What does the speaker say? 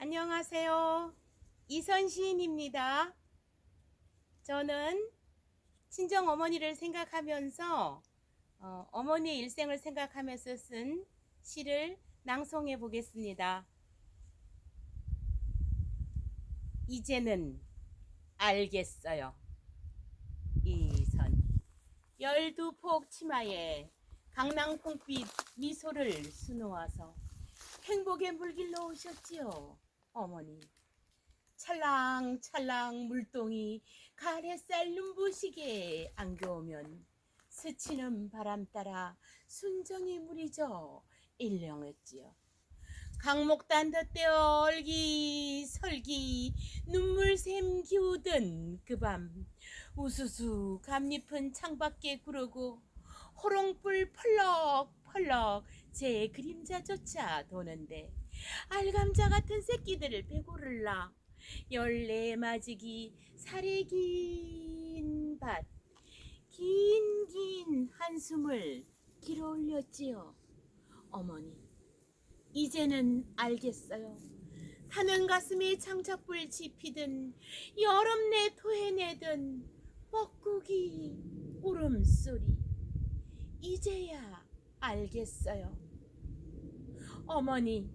안녕하세요. 이선 시인입니다. 저는 친정 어머니를 생각하면서 어, 어머니의 일생을 생각하면서 쓴 시를 낭송해 보겠습니다. 이제는 알겠어요. 이선 열두 폭 치마에 강낭 콩빛 미소를 수놓아서 행복의 물길로 오셨지요, 어머니. 찰랑찰랑 물동이 가래살 눈부시게 안겨오면 스치는 바람 따라 순정이 무리져 일령했지요. 강목단 덧대어 얼기 설기 눈물 샘 기우던 그 밤 우수수 감잎은 창밖에 구르고 호롱불 펄럭펄럭 제 그림자조차 도는데 알감자 같은 새끼들을 배고를 나 열네 마지기 살에 긴 밭, 긴 긴 한숨을 길어 올렸지요. 어머니, 이제는 알겠어요. 타는 가슴에 창작불 지피든 여름 내 토해내든 뻐꾸기 울음소리 이제야 알겠어요. 어머니,